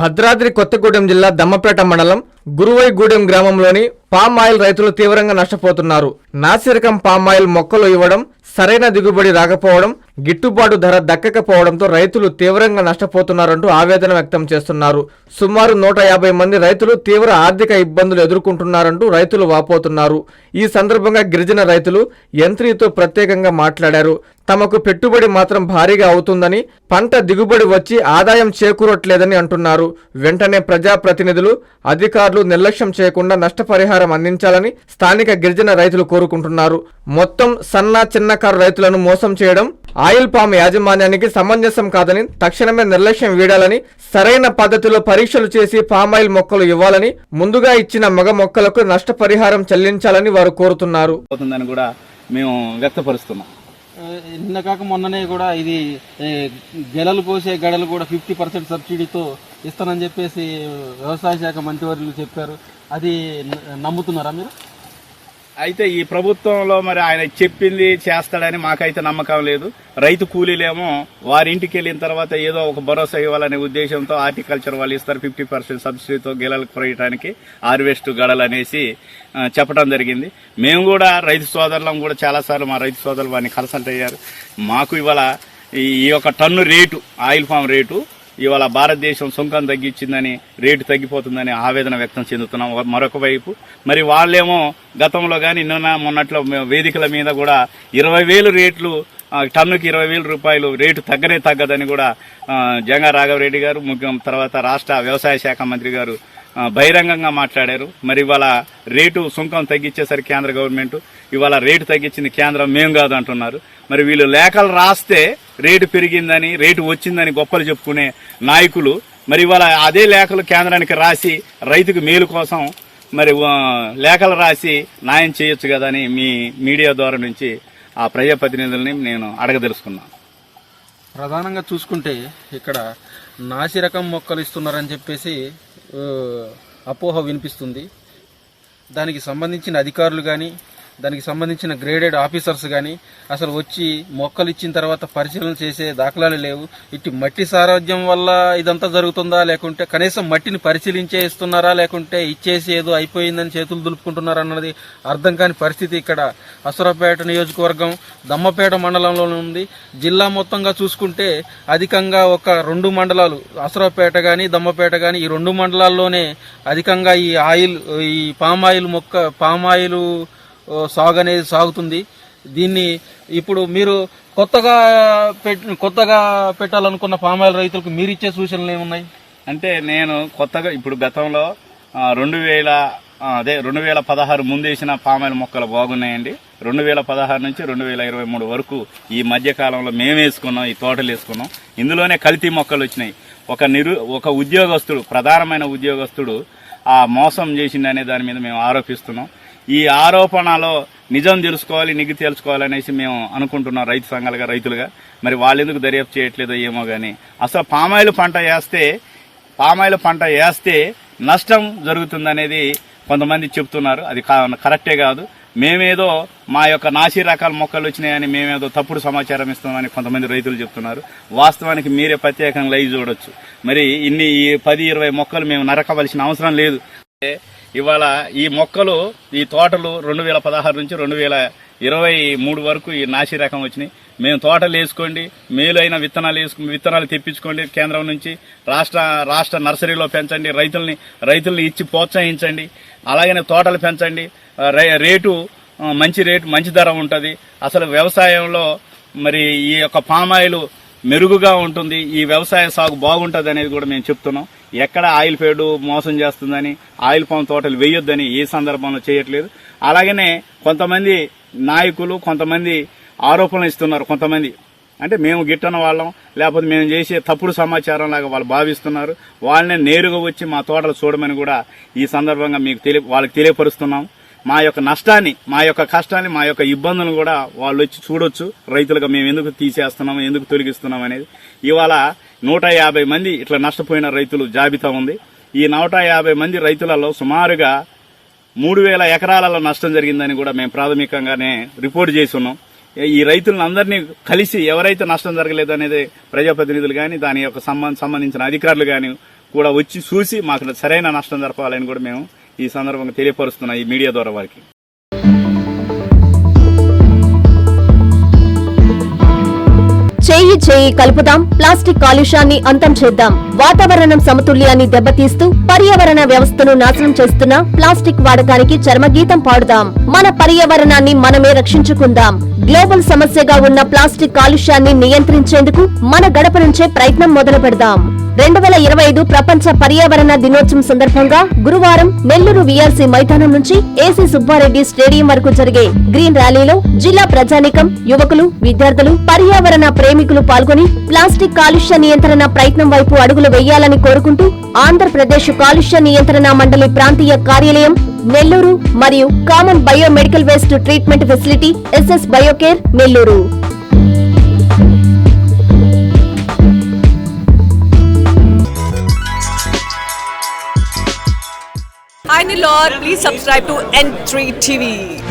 భద్రాద్రి కొత్తగూడెం జిల్లా దమ్మపేట మండలం గురువైగూడెం గ్రామంలోని పామ్ ఆయిల్ రైతులు తీవ్రంగా నష్టపోతున్నారు. నాసిరకం పామ్ ఆయిల్ మొక్కలు ఇవ్వడం సరైన దిగుబడి రాకపోవడం గిట్టుబాటు ధర దక్కకపోవడంతో రైతులు తీవ్రంగా నష్టపోతున్నారంటూ ఆవేదన వ్యక్తం చేస్తున్నారు. సుమారు నూట యాభై మంది రైతులు తీవ్ర ఆర్థిక ఇబ్బందులు ఎదుర్కొంటున్నారంటూ రైతులు వాపోతున్నారు. ఈ సందర్భంగా గిరిజన రైతులు యంత్రితో ప్రత్యేకంగా మాట్లాడారు. తమకు పెట్టుబడి మాత్రం భారీగా అవుతుందని పంట దిగుబడి వచ్చి ఆదాయం చేకూరట్లేదని అంటున్నారు. వెంటనే ప్రజాప్రతినిధులు అధికారులు నిర్లక్ష్యం చేయకుండా నష్టపరిహారం అందించాలని స్థానిక గిరిజన రైతులు కోరుకుంటున్నారు. మొత్తం సన్న చిన్నకారు రైతులను మోసం చేయడం ఆయిల్ పామ్ యాజమాన్యానికి సమంజసం కాదని తక్షణమే నిర్లక్ష్యం వీడాలని సరైన పద్ధతిలో పరీక్షలు చేసి పామాయిల్ మొక్కలు ఇవ్వాలని ముందుగా ఇచ్చిన మగ మొక్కలకు నష్టపరిహారం చెల్లించాలని వారు కోరుతున్నారు. కూడా మేము వ్యక్తపరుస్తున్నాం. నిన్న కాక మొన్ననే కూడా ఇది గెలలు పోసే గడలు కూడా ఫిఫ్టీ పర్సెంట్ సబ్సిడీతో ఇస్తానని చెప్పేసి వ్యవసాయ శాఖ మంత్రివర్యులు చెప్పారు. అది నమ్ముతున్నారా మీరు? అయితే ఈ ప్రభుత్వంలో మరి ఆయన చెప్పింది చేస్తాడని మాకైతే నమ్మకం లేదు. రైతు కూలీలేమో వారి ఇంటికి వెళ్ళిన తర్వాత ఏదో ఒక భరోసా ఇవ్వాలనే ఉద్దేశంతో హార్టికల్చర్ వాళ్ళు ఇస్తారు ఫిఫ్టీ పర్సెంట్ సబ్సిడీతో గెలలకు కొయ్యడానికి హార్వెస్ట్ గడలు అనేసి చెప్పడం జరిగింది. మేము కూడా రైతు సోదరులం కూడా చాలాసార్లు మా రైతు సోదరులు వారిని కన్సల్ట్ అయ్యారు. మాకు ఇవాళ ఈ యొక్క ton rate oil palm rate ఇవాళ భారతదేశం సుంకం తగ్గించిందని రేటు తగ్గిపోతుందని ఆవేదన వ్యక్తం చెందుతున్నాం మరొక వైపు. మరి వాళ్ళేమో గతంలో కానీ నిన్న మొన్నట్లో వేదికల మీద కూడా ఇరవై వేలు రేట్లు టన్నుకి ఇరవై వేల రూపాయలు రేటు తగ్గనే తగ్గదని కూడా జంగా రాఘవరెడ్డి గారు ముఖ్యం తర్వాత రాష్ట్ర వ్యవసాయ శాఖ మంత్రి గారు బహిరంగంగా మాట్లాడారు. మరి ఇవాళ రేటు సుంకం తగ్గించేసరికి కేంద్ర గవర్నమెంట్ ఇవాళ రేటు తగ్గించింది కేంద్రం మేము కాదు అంటున్నారు మరి వీళ్ళు లేఖలు రాస్తే రేటు పెరిగిందని రేటు వచ్చిందని గొప్పలు చెప్పుకునే నాయకులు. మరి ఇవాళ అదే లేఖలు కేంద్రానికి రాసి రైతుకు మేలు కోసం మరి లేఖలు రాసి న్యాయం చేయొచ్చు కదా అని మీ మీడియా ద్వారా నుంచి ఆ ప్రజాప్రతినిధుల్ని నేను అడగదలుచుకున్నాను ప్రధానంగా చూసుకుంటే ఇక్కడ నాసి రకం మొక్కలు ఇస్తున్నారని చెప్పేసి అపోహ వినిపిస్తుంది. దానికి సంబంధించిన అధికారులు కానీ దానికి సంబంధించిన గ్రేడెడ్ ఆఫీసర్స్ కానీ అసలు వచ్చి మొక్కలు ఇచ్చిన తర్వాత పరిశీలన చేసే దాఖలాలు లేవు. ఇటు మట్టి సారథ్యం వల్ల ఇదంతా జరుగుతుందా? లేకుంటే కనీసం మట్టిని పరిశీలించే ఇస్తున్నారా? లేకుంటే ఇచ్చేసి ఏదో అయిపోయిందని చేతులు దులుపుకుంటున్నారా అన్నది అర్థం కాని పరిస్థితి ఇక్కడ అసురపేట నియోజకవర్గం దమ్మపేట మండలంలో ఉంది. జిల్లా మొత్తంగా చూసుకుంటే అధికంగా ఒక రెండు మండలాలు అసురపేట కానీ దమ్మపేట కానీ ఈ రెండు మండలాల్లోనే అధికంగా ఈ ఆయిల్ ఈ పామాయిల్ మొక్క పామాయిల్ సాగు అనేది సాగుతుంది. దీన్ని ఇప్పుడు మీరు కొత్తగా పెట్ కొత్తగా పెట్టాలనుకున్న పామ్ ఆయిల్ రైతులకు మీరు ఇచ్చే సూచనలు ఏమున్నాయి? అంటే నేను కొత్తగా ఇప్పుడు గతంలో రెండు వేల అదే రెండు వేల పదహారు ముందేసిన పామాయిల్ మొక్కలు బాగున్నాయండి. రెండు వేల పదహారు నుంచి రెండు వేల ఇరవై మూడు వరకు ఈ మధ్యకాలంలో మేము వేసుకున్నాం ఈ తోటలు వేసుకున్నాం. ఇందులోనే కల్తీ మొక్కలు వచ్చినాయి. ఒక నిరు ఒక ఉద్యోగస్తుడు ప్రధానమైన ఉద్యోగస్తుడు ఆ మోసం చేసిందనే దాని మీద మేము ఆరోపిస్తున్నాం. ఈ ఆరోపణలో నిజం తెలుసుకోవాలి నిగ్గు తెలుసుకోవాలనేసి మేము అనుకుంటున్నాం రైతు సంఘాలుగా రైతులుగా. మరి వాళ్ళు ఎందుకు దర్యాప్తు చేయట్లేదో ఏమో కానీ అసలు పామాయిల్ పంట వేస్తే పామాయిల్ పంట వేస్తే నష్టం జరుగుతుందనేది కొంతమంది చెప్తున్నారు. అది కరెక్టే కాదు. మేమేదో మా యొక్క నాసి రకాల మొక్కలు వచ్చినాయని మేమేదో తప్పుడు సమాచారం ఇస్తామని కొంతమంది రైతులు చెప్తున్నారు. వాస్తవానికి మీరే ప్రత్యేకంగా లైవ్ చూడొచ్చు. మరి ఇన్ని ఈ పది ఇరవై మొక్కలు మేము నరకవలసిన అవసరం లేదు. ఇవాళ ఈ మొక్కలు ఈ తోటలు రెండు వేల పదహారు నుంచి రెండు వేల ఇరవై మూడు వరకు ఈ నాసి రకం వచ్చినాయి. మేము తోటలు వేసుకోండి మేలైన విత్తనాలు వేసుకు విత్తనాలు తెప్పించుకోండి కేంద్రం నుంచి. రాష్ట్ర రాష్ట్ర నర్సరీలో పెంచండి రైతుల్ని రైతుల్ని ఇచ్చి ప్రోత్సహించండి. అలాగనే తోటలు పెంచండి. రేటు మంచి రేటు మంచి ధర ఉంటుంది. అసలు వ్యవసాయంలో మరి ఈ యొక్క పామాయిల్ మెరుగుగా ఉంటుంది. ఈ వ్యవసాయ సాగు బాగుంటుంది అనేది కూడా మేము చెప్తున్నాం. ఎక్కడ ఆయిల్ పేడు మోసం చేస్తుందని ఆయిల్ పామ్ తోటలు వేయొద్దని ఏ సందర్భంలో చేయట్లేదు. అలాగనే కొంతమంది నాయకులు కొంతమంది ఆరోపణలు ఇస్తున్నారు కొంతమంది. అంటే మేము గిట్టన వాళ్ళం లేకపోతే మేము చేసే తప్పుడు సమాచారం లాగా వాళ్ళు భావిస్తున్నారు. వాళ్ళనే నేరుగా వచ్చి మా తోటలు చూడమని కూడా ఈ సందర్భంగా మీకు తెలియ వాళ్ళకి తెలియపరుస్తున్నాం. మా యొక్క నష్టాన్ని మా యొక్క కష్టాన్ని మా యొక్క ఇబ్బందులను కూడా వాళ్ళు వచ్చి చూడొచ్చు. రైతులుగా మేము ఎందుకు తీసేస్తున్నాం ఎందుకు తొలగిస్తున్నాం అనేది. ఇవాళ నూట యాభై మంది ఇట్లా నష్టపోయిన రైతులు జాబితా ఉంది. ఈ నూట యాభై మంది రైతులలో సుమారుగా మూడు వేల ఎకరాలలో నష్టం జరిగిందని కూడా మేము ప్రాథమికంగానే రిపోర్ట్ చేసి ఉన్నాం ఈ రైతులను అందరినీ కలిసి ఎవరైతే నష్టం జరగలేదు అనేది ప్రజాప్రతినిధులు కానీ దాని యొక్క సంబంధ సంబంధించిన అధికారులు కానీ కూడా వచ్చి చూసి మాకు సరైన నష్టం జరపాలని కూడా మేము ఈ సందర్భంగా తెలియపరుస్తున్నాం ఈ మీడియా ద్వారా వారికి. చేయి చేయి కలుపుదాం. ప్లాస్టిక్ కాలుష్యాన్ని అంతం చేద్దాం. వాతావరణం సమతుల్యాన్ని దెబ్బతీస్తూ పర్యావరణ వ్యవస్థను నాశనం చేస్తున్న ప్లాస్టిక్ వాడకానికి చర్మగీతం పాడుదాం. మన పర్యావరణాన్ని మనమే రక్షించుకుందాం. గ్లోబల్ సమస్యగా ఉన్న ప్లాస్టిక్ కాలుష్యాన్ని నియంత్రించేందుకు మన గడప నుంచే ప్రయత్నం మొదలు పెడదాం రెండు వేల ఇరవై ఐదు ప్రపంచ పర్యావరణ దినోత్సవం సందర్భంగా గురువారం నెల్లూరు వీఆర్సీ మైదానం నుంచి ఏసీ సుబ్బారెడ్డి స్టేడియం వరకు జరిగే గ్రీన్ ర్యాలీలో జిల్లా ప్రజానికం యువకులు విద్యార్థులు పర్యావరణ ప్రేమికులు పాల్గొని ప్లాస్టిక్ కాలుష్య నియంత్రణ ప్రయత్నం వైపు అడుగులు వేయాలని కోరుకుంటూ ఆంధ్రప్రదేశ్ కాలుష్య నియంత్రణ మండలి ప్రాంతీయ కార్యాలయం నెల్లూరు మరియు common biomedical waste treatment facility SS Biocare Nellore. Nilor, please subscribe to N3 TV.